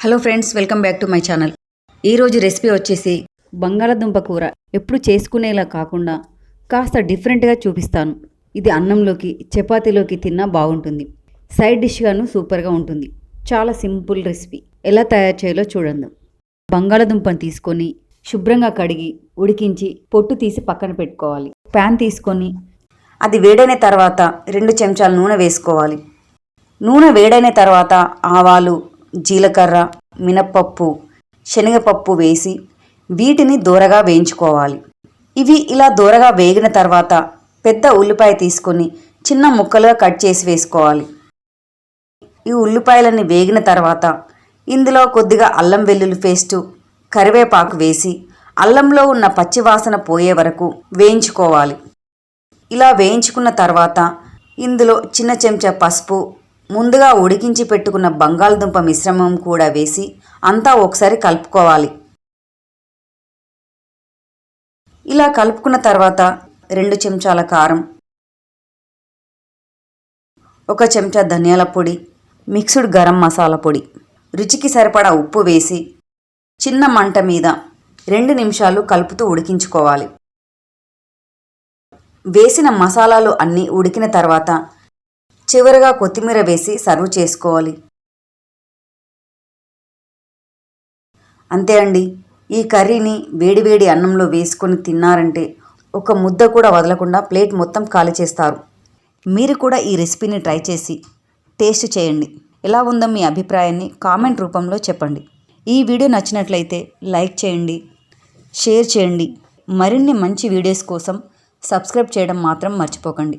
Hello friends welcome back to my channel. ఈరోజు recipe వచ్చేసి బంగాళదుంప కూర. ఎప్పుడు చేసుకునేలా కాకుండా కాస్త డిఫరెంట్గా చూపిస్తాను. ఇది అన్నంలోకి చపాతీలోకి తిన్నా బాగుంటుంది. సైడ్ డిష్గాను సూపర్గా ఉంటుంది. చాలా సింపుల్ రెసిపీ. ఎలా తయారు చేయాలో చూడండి బంగాళదుంపను తీసుకొని శుభ్రంగా కడిగి ఉడికించి పొట్టు తీసి పక్కన పెట్టుకోవాలి. ప్యాన్ తీసుకొని అది వేడైన తర్వాత రెండు చెంచాల నూనె వేసుకోవాలి. నూనె వేడైన తర్వాత ఆవాలు జీలకర్ర మినప్పప్పు శనగపప్పు వేసి వీటిని దూరగా వేయించుకోవాలి. ఇవి ఇలా దూరగా వేగిన తర్వాత పెద్ద ఉల్లిపాయ తీసుకొని చిన్న ముక్కలుగా కట్ చేసి వేసుకోవాలి. ఈ ఉల్లిపాయలన్నీ వేగిన తర్వాత ఇందులో కొద్దిగా అల్లం వెల్లుల్లి పేస్టు కరివేపాకు వేసి అల్లంలో ఉన్న పచ్చివాసన పోయే వరకు వేయించుకోవాలి. ఇలా వేయించుకున్న తర్వాత ఇందులో చిన్న చెంచా పసుపు ముందుగా ఉడికించి పెట్టుకున్న బంగాళదుంప మిశ్రమం కూడా వేసి అంతా ఒకసారి కలుపుకోవాలి. ఇలా కలుపుకున్న తర్వాత రెండు చెంచాల కారం ఒక చెంచా ధనియాల పొడి మిక్స్డ్ గరం మసాలా పొడి. రుచికి సరిపడా ఉప్పు వేసి చిన్న మంట మీద రెండు నిమిషాలు కలుపుతూ ఉడికించుకోవాలి. వేసిన మసాలాలు అన్నీ ఉడికిన తర్వాత చివరగా కొత్తిమీర వేసి సర్వ్ చేసుకోవాలి. అంతే అండి ఈ కర్రీని వేడివేడి అన్నంలో వేసుకొని తిన్నారంటే ఒక ముద్ద కూడా వదలకుండా ప్లేట్ మొత్తం ఖాళీ చేస్తారు. మీరు కూడా ఈ రెసిపీని ట్రై చేసి టేస్ట్ చేయండి. ఎలా ఉందో మీ అభిప్రాయాన్ని కామెంట్ రూపంలో చెప్పండి. ఈ వీడియో నచ్చినట్లయితే లైక్ చేయండి షేర్ చేయండి. మరిన్ని మంచి వీడియోస్ కోసం సబ్స్క్రైబ్ చేయడం మాత్రం మర్చిపోకండి.